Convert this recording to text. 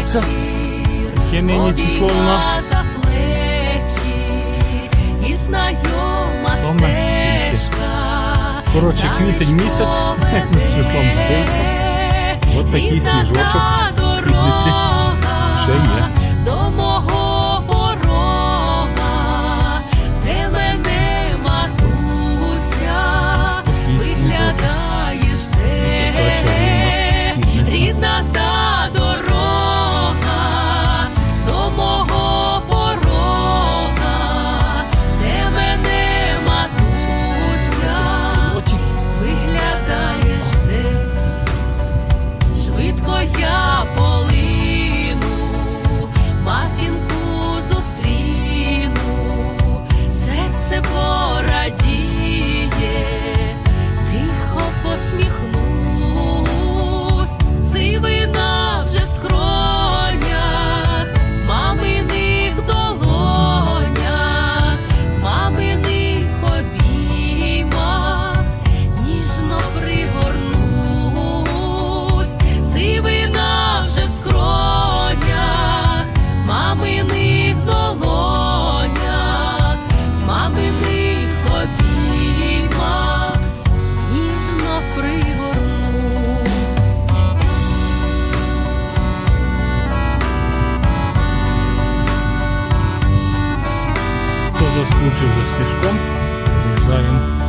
п'ятниця. Яке нині число у нас? Коротше, квітень місяць з числом збився. Ось такий сніжочок в світлиці ще є. заскучив за стіжком. Врізаємо.